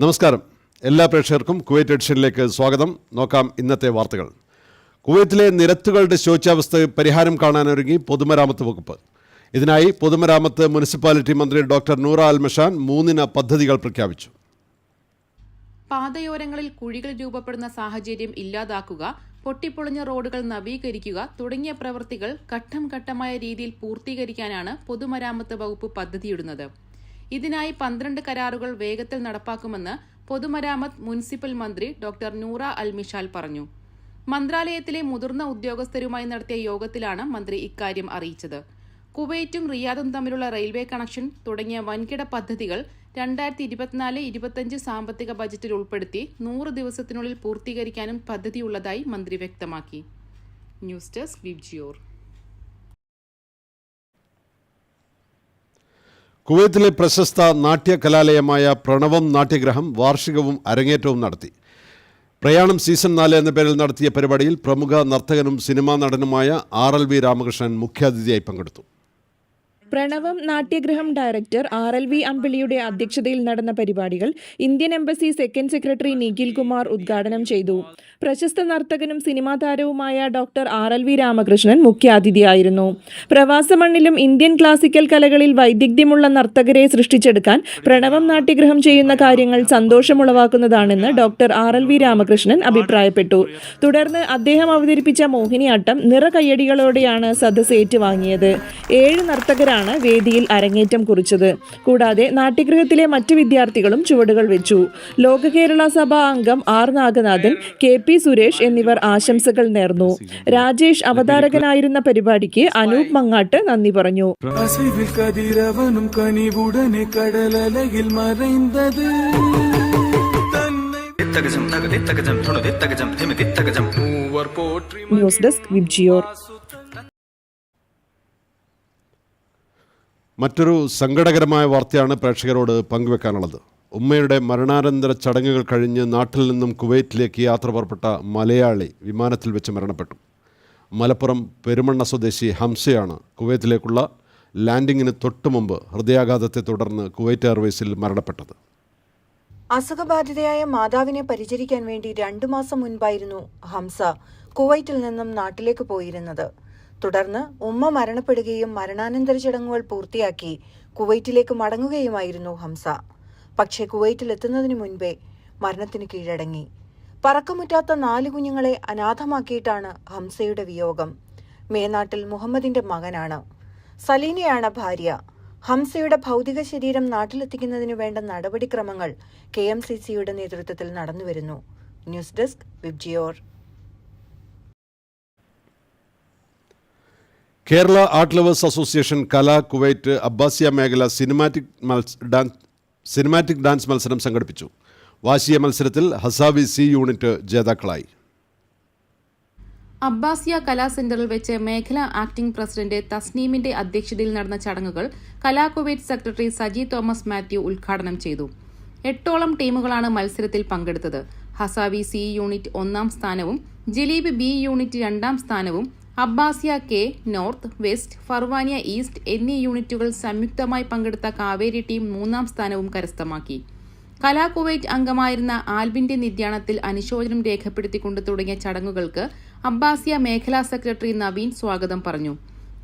നമസ്കാരം. എല്ലാ പ്രേക്ഷകർക്കും കുവൈറ്റ് എഡിഷനിലേക്ക് സ്വാഗതം. നോക്കാം ഇന്നത്തെ വാർത്തകൾ. കുവൈറ്റിലെ നിരത്തുകളുടെ ശോച്യാവസ്ഥ പരിഹാരം കാണാനൊരുങ്ങി പൊതുമരാമത്ത് വകുപ്പ്. ഇതിനായി പൊതുമരാമത്ത് മുനിസിപ്പാലിറ്റി മന്ത്രി ഡോക്ടർ നൂറ അൽമഷാൻ മൂന്നിന പദ്ധതികൾ പ്രഖ്യാപിച്ചു. പാതയോരങ്ങളിൽ കുഴികൾ രൂപപ്പെടുന്ന സാഹചര്യം ഇല്ലാതാക്കുക പൊട്ടിപ്പൊളിഞ്ഞ റോഡുകൾ നവീകരിക്കുക തുടങ്ങിയ പ്രവൃത്തികൾ ഘട്ടം ഘട്ടമായ രീതിയിൽ പൂർത്തീകരിക്കാനാണ് പൊതുമരാമത്ത് വകുപ്പ് പദ്ധതിയിടുന്നത്. ഇതിനായി പന്ത്രണ്ട് കരാറുകൾ വേഗത്തിൽ നടപ്പാക്കുമെന്ന് പൊതുമരാമത്ത് മുനിസിപ്പൽ മന്ത്രി ഡോക്ടർ നൂറ അൽമിഷാൽ പറഞ്ഞു. മന്ത്രാലയത്തിലെ മുതിർന്ന ഉദ്യോഗസ്ഥരുമായി നടത്തിയ യോഗത്തിലാണ് മന്ത്രി ഇക്കാര്യം അറിയിച്ചത്. കുവൈറ്റും റിയാദും തമ്മിലുള്ള റെയിൽവേ കണക്ഷൻ തുടങ്ങിയ വൻകിട പദ്ധതികൾ രണ്ടായിരത്തി ഇരുപത്തിനാല് ഇരുപത്തിയഞ്ച് സാമ്പത്തിക ബജറ്റിൽ ഉൾപ്പെടുത്തി നൂറ് ദിവസത്തിനുള്ളിൽ പൂർത്തീകരിക്കാനും പദ്ധതിയുള്ളതായി മന്ത്രി വ്യക്തമാക്കി. News desk Vibgyor. കുവൈത്തിലെ പ്രശസ്ത നാട്യ കലാലയമായ പ്രണവം നാട്യഗ്രഹം വാർഷികവും അരങ്ങേറ്റവും നടത്തി. പ്രയാണം സീസൺ നാല് എന്ന പേരിൽ നടത്തിയ പരിപാടിയിൽ പ്രമുഖ നർത്തകനും സിനിമാ നടനുമായ ആർ എൽ വി രാമകൃഷ്ണൻ മുഖ്യാതിഥിയായി പങ്കെടുത്തു. Pranavam Natyagriham director R L V അമ്പിളിയുടെ അധ്യക്ഷതയിൽ നടന്ന പരിപാടികൾ Indian embassy second secretary Nikhil Kumar ഉദ്ഘാടനം ചെയ്തു. പ്രശസ്ത നർത്തകനും സിനിമാ താരവുമായ doctor R L V Ramakrishnan മുഖ്യാതിഥിയായിരുന്നു. പ്രവാസ മണ്ണിലും ഇന്ത്യൻ ക്ലാസിക്കൽ കലകളിൽ വൈദഗ്ധ്യമുള്ള നർത്തകരെ സൃഷ്ടിച്ചെടുക്കാൻ പ്രണവം നാട്യഗൃഹം ചെയ്യുന്ന കാര്യങ്ങൾ സന്തോഷമുളവാക്കുന്നതാണെന്ന് doctor R L V Ramakrishnan അഭിപ്രായപ്പെട്ടു. തുടർന്ന് അദ്ദേഹം അവതരിപ്പിച്ച മോഹിനിയാട്ടം നിറ കയ്യടികളോടെയാണ് സദസ് ഏറ്റുവാങ്ങിയത്. ഏഴ് നർത്തകരാണ് കുട്ടികളാണ് വേദിയിൽ അരങ്ങേറ്റം കുറിച്ചത്. കൂടാതെ നാട്യഗൃഹത്തിലെ മറ്റ് വിദ്യാർത്ഥികളും ചുവടുകൾ വെച്ചു. ലോക കേരള സഭാ അംഗം R Naganathan K P Suresh എന്നിവർ ആശംസകൾ നേർന്നു. രാജേഷ് അവതാരകനായിരുന്ന പരിപാടിക്ക് അനൂപ് മങ്ങാട്ട് നന്ദി പറഞ്ഞു. News desk Vibgyor. മറ്റൊരു സങ്കടകരമായ വാർത്തയാണ് പ്രേക്ഷകരോട് പങ്കുവെക്കാനുള്ളത്. ഉമ്മയുടെ മരണാനന്തര ചടങ്ങുകൾ കഴിഞ്ഞ് നാട്ടിൽ നിന്നും കുവൈറ്റിലേക്ക് യാത്ര പുറപ്പെട്ട മലയാളി വിമാനത്തിൽ വെച്ച് മരണപ്പെട്ടു. മലപ്പുറം പെരുമണ്ണ സ്വദേശി ഹംസയാണ് കുവൈത്തിലേക്കുള്ള ലാൻഡിങ്ങിന് തൊട്ടു മുമ്പ് ഹൃദയാഘാതത്തെ തുടർന്ന് കുവൈറ്റ് എയർവേസിൽ മരണപ്പെട്ടത്. അസുഖബാധിതയായ മാതാവിനെ പരിചരിക്കാൻ വേണ്ടി രണ്ടു മാസം മുൻപായിരുന്നു ഹംസ കുവൈറ്റിൽ നിന്നും നാട്ടിലേക്ക് പോയിരുന്നത്. തുടർന്ന് ഉമ്മ മരണപ്പെടുകയും മരണാനന്തര ചടങ്ങുകൾ പൂർത്തിയാക്കി കുവൈറ്റിലേക്ക് മടങ്ങുകയുമായിരുന്നു ഹംസ. പക്ഷേ കുവൈറ്റിൽ എത്തുന്നതിന് മുൻപേ മരണത്തിന് കീഴടങ്ങി. പറക്കമുറ്റാത്ത നാല് കുഞ്ഞുങ്ങളെ അനാഥമാക്കിയിട്ടാണ് ഹംസയുടെ വിയോഗം. മേനാട്ടിൽ മുഹമ്മദിന്റെ മകനാണ്. സലീനയാണ് ഭാര്യ. ഹംസയുടെ ഭൗതിക ശരീരം നാട്ടിലെത്തിക്കുന്നതിന് വേണ്ട നടപടിക്രമങ്ങൾ കെ എം സി സിയുടെ നേതൃത്വത്തിൽ നടന്നുവരുന്നു. News desk Vibgyor. Kerala art lovers association Kala Kuwait Abbasiya മേഖല സിനിമാറ്റിക് ഡാൻസ് സിനിമാറ്റിക് ഡാൻസ് മത്സരം സംഘടിപ്പിച്ചു. വാശിയ മത്സരത്തിൽ ഹസാവി സി യൂണിറ്റ് ജേതാക്കളായി. അബ്ബാസിയ കലാ സെന്ററിൽ വെച്ച് മേഖലാ ആക്ടിംഗ് പ്രസിഡന്റ് തസ്നീമിന്റെ അധ്യക്ഷതയിൽ നടന്ന ചടങ്ങുകൾ കലാ കുവൈറ്റ് സെക്രട്ടറി സജി തോമസ് മാത്യു ഉദ്ഘാടനം ചെയ്തു. എട്ടോളം ടീമുകളാണ് മത്സരത്തിൽ പങ്കെടുത്തത്. ഹസാവി സി യൂണിറ്റ് ഒന്നാം സ്ഥാനവും ജലീബ് ബി യൂണിറ്റ് രണ്ടാം സ്ഥാനവും Abbasiya K north west Farwaniya east എന്നീ യൂണിറ്റുകൾ സംയുക്തമായി പങ്കെടുത്ത കാവേരി ടീം മൂന്നാം സ്ഥാനവും കരസ്ഥമാക്കി. കലാകുവൈറ്റ് അംഗമായിരുന്ന ആൽബിന്റെ നിര്യാണത്തിൽ അനുശോചനം രേഖപ്പെടുത്തിക്കൊണ്ട് തുടങ്ങിയ ചടങ്ങുകൾക്ക് അബ്ബാസിയ മേഖലാ സെക്രട്ടറി നവീൻ സ്വാഗതം പറഞ്ഞു.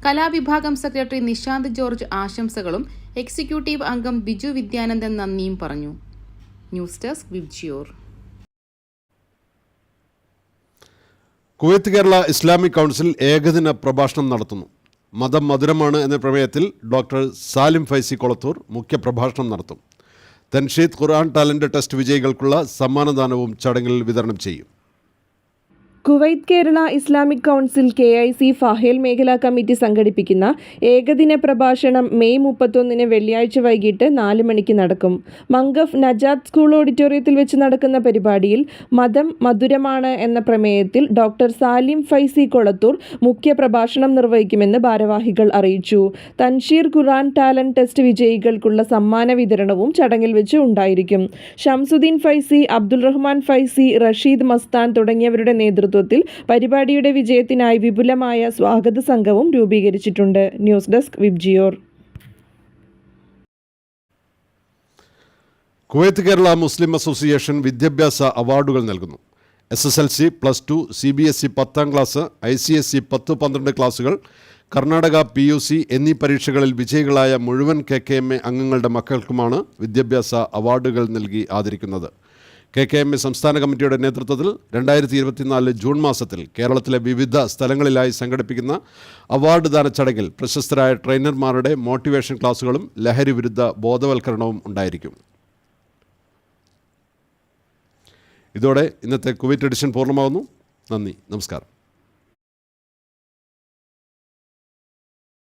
കലാവിഭാഗം സെക്രട്ടറി നിശാന്ത് ജോർജ് ആശംസകളും എക്സിക്യൂട്ടീവ് അംഗം ബിജു വിദ്യാനന്ദൻ നന്ദിയും പറഞ്ഞു. News desk Vibgyor. Kuwait Kerala Islamic council ഏകദിന പ്രഭാഷണം നടത്തുന്നു. മതം മധുരമാണ് എന്ന പ്രമേയത്തിൽ ഡോക്ടർ സാലിം ഫൈസി കൊളത്തൂർ മുഖ്യപ്രഭാഷണം നടത്തും. തൻഷീദ് ഖുർആൻ ടാലന്റ് ടെസ്റ്റ് വിജയികൾക്കുള്ള സമ്മാനദാനവും ചടങ്ങിൽ വിതരണം ചെയ്യും. Kuwait Kerala Islamic council K I C Fahaheel മേഖലാ കമ്മിറ്റി സംഘടിപ്പിക്കുന്ന ഏകദിന പ്രഭാഷണം മെയ് മുപ്പത്തൊന്നിന് വെള്ളിയാഴ്ച വൈകിട്ട് നാല് മണിക്ക് നടക്കും. മംഗഫ് നജാദ് സ്കൂൾ ഓഡിറ്റോറിയത്തിൽ വെച്ച് നടക്കുന്ന പരിപാടിയിൽ മതം മധുരമാണ് എന്ന പ്രമേയത്തിൽ ഡോക്ടർ സാലിം ഫൈസി കൊളത്തൂർ മുഖ്യ പ്രഭാഷണം നിർവഹിക്കുമെന്ന് ഭാരവാഹികൾ അറിയിച്ചു. തൻഷീർ ഖുറാൻ ടാലന്റ് ടെസ്റ്റ് വിജയികൾക്കുള്ള സമ്മാന വിതരണവും ചടങ്ങിൽ വെച്ച് ഉണ്ടായിരിക്കും. ഷംസുദ്ദീൻ ഫൈസി അബ്ദുൾ റഹ്മാൻ ഫൈസി റഷീദ് മസ്താൻ തുടങ്ങിയവരുടെ നേതൃത്വത്തിൽ പരിപാടിയുടെ വിജയത്തിനായി വിപുലമായ സ്വാഗത സംഘവും രൂപീകരിച്ചിട്ടുണ്ട്. News desk Vibgyor Kuwait Kerala Muslim association വിദ്യാഭ്യാസ അവാർഡുകൾ നൽകുന്നു. S S L C plus two C B S E പത്താം class I C S E പത്ത് പന്ത്രണ്ട് ക്ലാസ്സുകൾ കർണാടക പി യു സി എന്നീ പരീക്ഷകളിൽ വിജയികളായ മുഴുവൻ കെ കെ എം എ അംഗങ്ങളുടെ മക്കൾക്കുമാണ് വിദ്യാഭ്യാസ അവാർഡുകൾ നൽകി ആദരിക്കുന്നത്. കെ കെ എം എ സംസ്ഥാന കമ്മിറ്റിയുടെ നേതൃത്വത്തിൽ രണ്ടായിരത്തി ഇരുപത്തിനാല് ജൂൺ മാസത്തിൽ കേരളത്തിലെ വിവിധ സ്ഥലങ്ങളിലായി സംഘടിപ്പിക്കുന്ന അവാർഡ് ദാന ചടങ്ങിൽ പ്രശസ്തരായ ട്രെയിനർമാരുടെ മോട്ടിവേഷൻ ക്ലാസുകളും ലഹരി വിരുദ്ധ ബോധവൽക്കരണവും ഉണ്ടായിരിക്കും. ഇതോടെ ഇന്നത്തെ കുവൈറ്റ് എഡിഷൻ പൂർണമാകുന്നു. നന്ദി. നമസ്കാരം.